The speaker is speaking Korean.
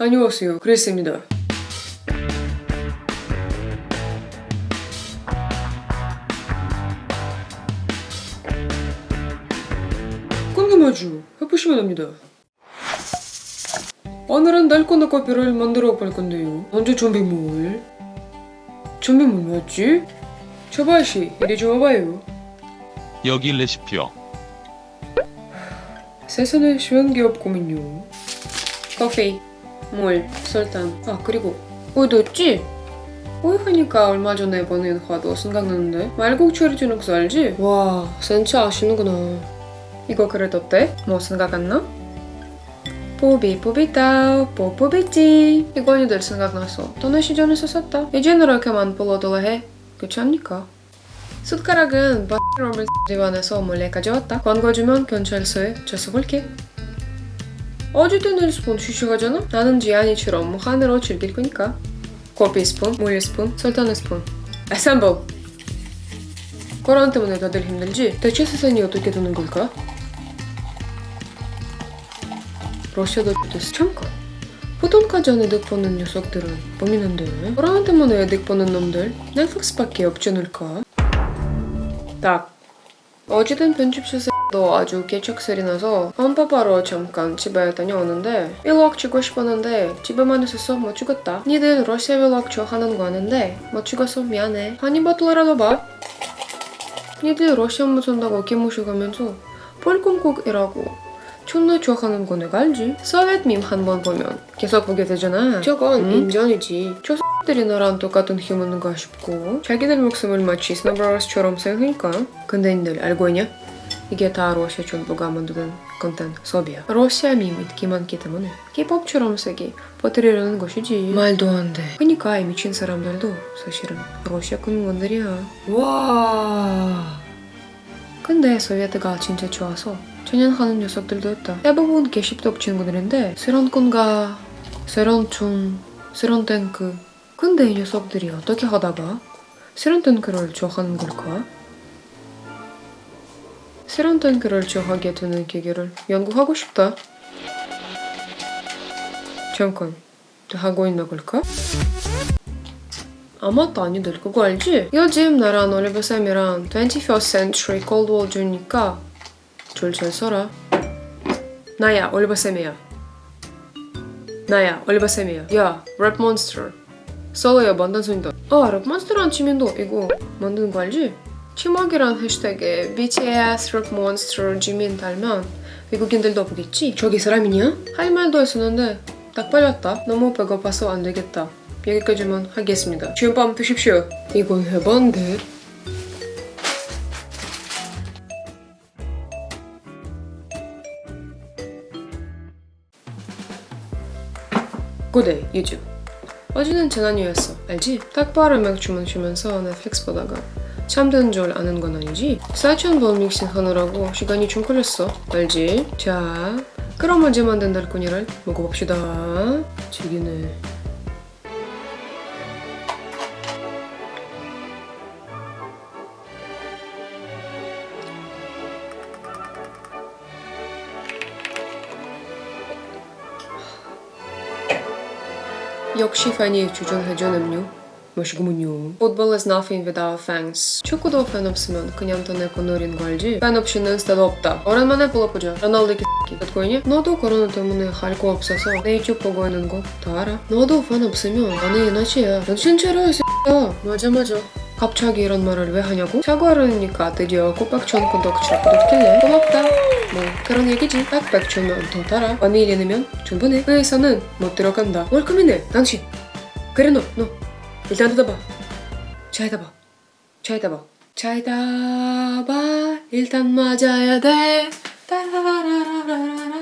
안녕하세요. 그랬습니다. 궁금하죠? 해보시면 합니다. 오늘은 달코나 커피를 만들어 볼 건데요. 먼저 준비물. 준비물 뭐였지? 초바씨, 이리 좀 와봐요. 여기 레시피요. 세상에 쉬운 게 없구만요. 커피, 물, 설탕. 아 그리고 우유도 있지? 우유 하니까 얼마 전에 보낸 화도 생각나는데 말국 추리진 혹시 알지? 와 진짜 아시는구나. 이거 그래도 어때? 뭐 생각 안 나? 뽀비 뽀비따 뽀뽀비찌 이건 이들 생각났어. 돈의 시전에서 샀다. 이제는 이렇게만 불러도 해. 않니까? 숟가락은 바로를 집안에서 몰래 가져왔다. 광고 주면 경찰서에 접수볼게. 어쨌든 1스푼 쉬쉬하잖아? 나는 지안이처럼 무한으로 즐길 거니까. 커피 스푼, 물 스푼, 설탕 스푼. 아삼보! 코로나 때문에 다들 힘들지? 대체 세상이 어떻게 되는 걸까? 러시아도 됐어. 잠깐. 보통까지 안 이득 보는 녀석들은 범인인데 코로나 때문에 이득 보는 놈들 넷플릭스밖에 없지 않을까? 딱 어제든 편집실에 도 아주 개척설이 나서 엄빠바로 잠깐 집에 다녀오는데 일록 치고 싶었는데 집에만 있어서 못 찍었다. 니들 러시아 일록 좋아하는 거 아는데 못 찍어서 미안해. 한입 버틀러라도 봐. 니들 러시아 못한다고 개무시가면서 폴꿈국이라고 존나 좋아하는 거 내가 알지? 소viet 밈한 번 보면 계속 보게 되잖아. 저건 인정이지. 저 들이 나랑 똑같은 힘인가 싶고 자기들 목숨을 마치 스노브라우스처럼 생각하니까. 근데 니들 알고 있냐? 이게 다 러시아 정부가 만드는 컨텐츠 소비야 러시아 밈이 인기 많기 때문에 K-pop처럼 세게 퍼뜨리려는 것이지 말도 안 돼 그니까 이 미친 사람들도 사실은 러시아 국민들이야 와 근데 소비에트가 진짜 좋아서 전향하는 녀석들도 있다 대부분 개십독 친구들인데 새로운 건가 새로운 총 새로운 탱크 근데 이 녀석들이 어떻게 하다가 새로운 탱크를 좋아하는 걸까? 새로운 탱크를 좋아하게 되는 계기를 연구하고 싶다. 잠깐, 또 하고 있는 걸까? 아마도 아니들 알지? 요즘 나랑 올리브쌤이랑 21st Century Cold War 중이니까 줄잘 서라. 나야 올리브쌤이야. 나야 올리브쌤이야. 야, 랩몬스터. 솔로야 만든 소인다. 아, 랩몬스터란 치면도 이거 만드는 거 알지? 치먹이란 해시태그에 BTS 랩몬스터 지민 달면 외국인들도 보겠지? 저기 사람이냐? 할 말도 했었는데 딱 빨렸다. 너무 배고파서 안 되겠다. 여기까지만 하겠습니다. 지금 밤 드십시오. 이건 해봤는데. 고대 유튜브 어제는 재난이었어 알지? 딱 바로 맥주 마시면서 넷플릭스 보다가 잠든 줄 아는 건 아니지? 사천볼 믹싱 하느라고 시간이 좀 걸렸어 알지? 자 그럼 언제 만든 달코니를 먹어봅시다 죽이네 역시 팬이 추천해준 음료 мошгумню. Football is nothing without thanks. Чукудо фенопсимен, княнто неко норин гвальджи, фенопшинен стадопта. Орен мене полопуджа, роналдики с**ки. Таткойни, ноду корона темуне халько обсаса, на ютюб погойнен го, тара. ноду фенопсимен, 아니 이나치야. 당신 차려 이 X야. 맞아 맞아. 갑자기 이런 말을 왜 하냐고? 사과하려니까 드디어 꼬박천 건덕지를 구독길래 고맙다. 뭐 그런 얘기지. 딱 100초면 더 따라. 언니 일내면 충분해. 회사는 못 들어간다. 월급이네 당신. 그래 너 너. 일단 뜯어봐. 잘다 봐. 잘다 봐. 잘다 봐. 일단 맞아야 돼. 따라라라라라.